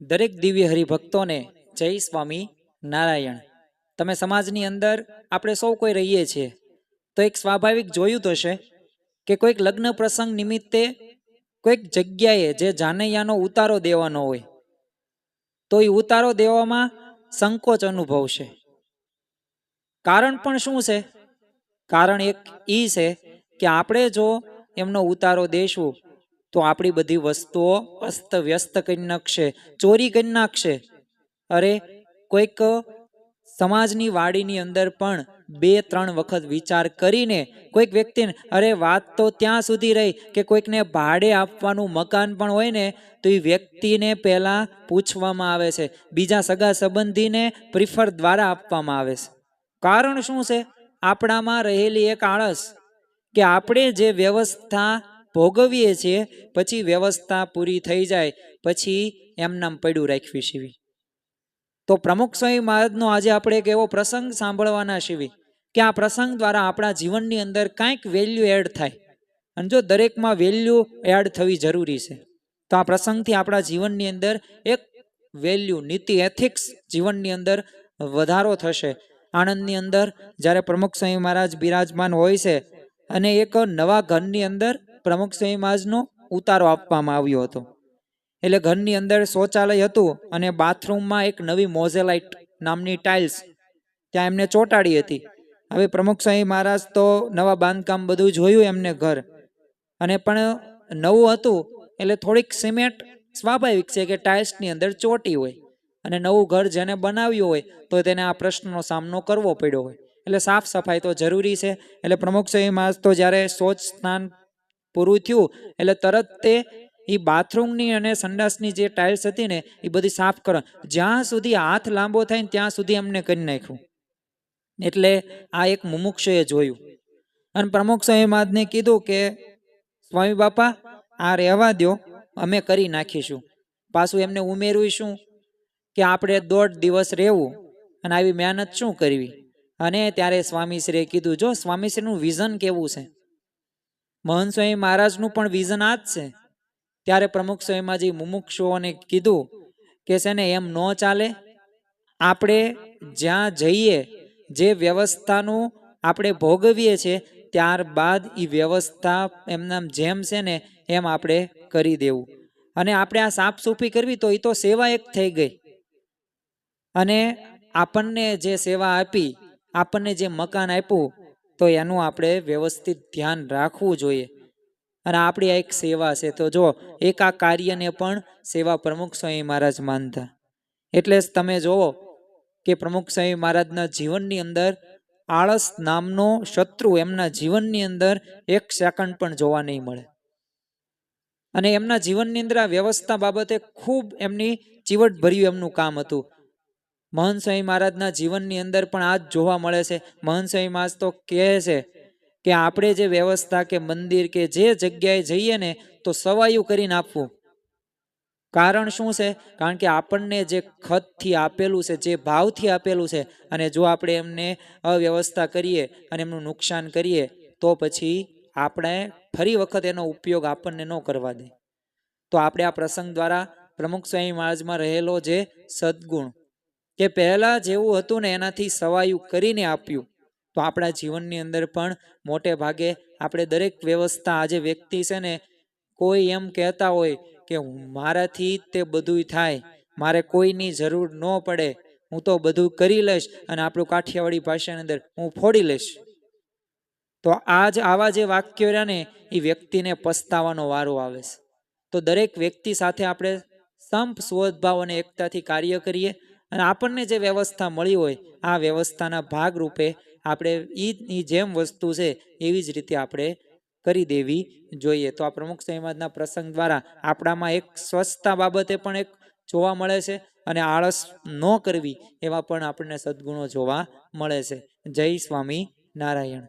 દરેક દિવ્ય હરિભક્તોને જય સ્વામી નારાયણ. તમે સમાજની અંદર આપણે સૌ કોઈ રહીએ છીએ, તો એક સ્વાભાવિક જોયું તો છે કે કોઈક લગ્ન પ્રસંગ નિમિત્તે કોઈક જગ્યાએ જે જાનૈયાનો ઉતારો દેવાનો હોય, તો એ ઉતારો દેવામાં સંકોચ અનુભવશે. કારણ પણ શું છે? કારણ એક ઈ છે કે આપણે જો એમનો ઉતારો દેશું, તો આપણી બધી વસ્તુઓ અસ્ત વ્યસ્ત કરી નાખશે, ચોરી કરી નાખશે. અરે, કોઈક સમાજની વાડીની અંદર પણ બે, ત્રણ વખત વિચાર કરીને કોઈક વ્યક્તિને, અરે, વાત તો ત્યાં સુધી રહી કે કોઈકને ભાડે આપવાનું મકાન પણ હોય ને, તો એ વ્યક્તિને પહેલાં પૂછવામાં આવે છે. બીજા સગા સંબંધીને પ્રિફર દ્વારા આપવામાં આવે છે. કારણ શું છે? આપણામાં રહેલી એક આળસ કે આપણે જે વ્યવસ્થા ભોગવીએ છીએ, પછી વ્યવસ્થા પૂરી થઈ જાય, પછી એમનામ પડ્યું રાખવી શીવી. તો પ્રમુખ સ્વામી મહારાજનો આજે આપણે એક એવો પ્રસંગ સાંભળવાના શીવી, કે આ પ્રસંગ દ્વારા આપણા જીવનની અંદર કાંઈક વેલ્યુ એડ થાય. અને જો દરેકમાં વેલ્યુ એડ થવી જરૂરી છે, તો આ પ્રસંગથી આપણા જીવનની અંદર એક વેલ્યુ નીતિ એથિક્સ જીવનની અંદર વધારો થશે. આણંદની અંદર જ્યારે પ્રમુખ સ્વામી મહારાજ બિરાજમાન હોય છે અને એક નવા ઘરની અંદર પ્રમુખ સ્વામી મહારાજનો ઉતારો આપવામાં આવ્યો હતો. એટલે ઘરની અંદર શૌચાલય હતું અને બાથરૂમમાં એક નવી મોઝેલાઇટ નામની ટાઇલ્સ ત્યાં એમને ચોંટાડી હતી. હવે પ્રમુખ સ્વામી મહારાજ તો નવા બાંધકામ બધું જોયું એમને ઘર. અને પણ નવું હતું એટલે થોડીક સિમેન્ટ સ્વાભાવિક છે કે ટાઇલ્સની અંદર ચોટી હોય અને નવું ઘર જેને બનાવ્યું હોય તો તેને આ પ્રશ્નનો સામનો કરવો પડ્યો હોય. એટલે સાફ સફાઈ તો જરૂરી છે. એટલે પ્રમુખ સ્વામી મહારાજ તો જ્યારે શૌચ સ્નાન પૂરું થયું, એટલે તરત તે એ બાથરૂમની અને સંડાસની જે ટાઇલ્સ હતી ને એ બધી સાફ કરો, જ્યાં સુધી હાથ લાંબો થાય ને ત્યાં સુધી અમને કરી નાખ્યું. એટલે આ એક મુમુક્ષુએ જોયું. અને પ્રમુખ સ્વામી કીધું કે, સ્વામી બાપા, આ રહેવા દો અમે કરી નાખીશું. પાછું એમને ઉમેર્યું શું કે આપણે દોઢ દિવસ રહેવું અને આવી મહેનત શું કરવી? અને ત્યારે સ્વામીશ્રીએ કીધું, જો સ્વામીશ્રીનું વિઝન કેવું છે? મહંત સ્વામી મહારાજનું પણ વિઝન આ જ છે. ત્યારે પ્રમુખ સ્વામીમાજી મુમુક્ષુઓને કીધું કે છે ને, એમ ન ચાલે. આપણે જ્યાં જઈએ, જે વ્યવસ્થાનું આપણે ભોગવીએ છીએ, ત્યારબાદ એ વ્યવસ્થા એમના જેમ છે ને, એમ આપણે કરી દેવું. અને આપણે આ સાફ સૂફી કરવી તો એ તો સેવા એક થઈ ગઈ. અને આપણને જે સેવા આપી આપણને જે મકાન આપ્યું, તો એનું આપણે વ્યવસ્થિત ધ્યાન રાખવું જોઈએ. અને આપણી આ એક સેવા છે, તો જો એક આ કાર્યને પણ સેવા પ્રમુખ સ્વામી મહારાજ માનતા. એટલે તમે જુઓ કે પ્રમુખ સ્વામી મહારાજના જીવનની અંદર આળસ નામનો શત્રુ એમના જીવનની અંદર એક સેકન્ડ પણ જોવા નહીં મળે. અને એમના જીવનની અંદર આ વ્યવસ્થા બાબતે ખૂબ એમની ચીવટભર્યું એમનું કામ હતું. મહંત સ્વામી મહારાજના જીવનની અંદર પણ આ જ જોવા મળે છે. મહંત સ્વામી મહારાજ તો કહે છે કે આપણે જે વ્યવસ્થા કે મંદિર કે જે જગ્યાએ જઈએ ને તો સવાયું કરીને આપવું. કારણ શું છે? કારણ કે આપણને જે ખતથી આપેલું છે, જે ભાવથી આપેલું છે અને જો આપણે એમને અવ્યવસ્થા કરીએ અને એમનું નુકસાન કરીએ તો પછી આપણે ફરી વખત એનો ઉપયોગ આપણને ન કરવા દે. તો આપણે આ પ્રસંગ દ્વારા પ્રમુખ સ્વામી મહારાજમાં રહેલો જે સદગુણ કે પહેલાં જેવું હતું ને એનાથી સવાયું કરીને આપ્યું. તો આપણા જીવનની અંદર પણ મોટે ભાગે આપણે દરેક વ્યવસ્થા આજે વ્યક્તિ છે ને, કોઈ એમ કહેતા હોય કે મારાથી તે બધું થાય, મારે કોઈની જરૂર ન પડે, હું તો બધું કરી લઈશ અને આપણું કાઠિયાવાડી ભાષાની અંદર હું ફોડી લઈશ. તો આજ આવા જે વાક્યો રહ્યા ને, એ વ્યક્તિને પસ્તાવાનો વારો આવે છે. તો દરેક વ્યક્તિ સાથે આપણે સંપ, સ્વદભાવ અને એકતાથી કાર્ય કરીએ અને આપણને જે વ્યવસ્થા મળી હોય, આ વ્યવસ્થાના ભાગરૂપે આપણે ઈદની જેમ વસ્તુ છે, એવી જ રીતે આપણે કરી દેવી જોઈએ. તો આ પ્રમુખ સમાજના પ્રસંગ દ્વારા આપણામાં એક સ્વચ્છતા બાબતે પણ એક જોવા મળે છે અને આળસ ન કરવી એવા પણ આપણને સદગુણો જોવા મળે છે. જય સ્વામી નારાયણ.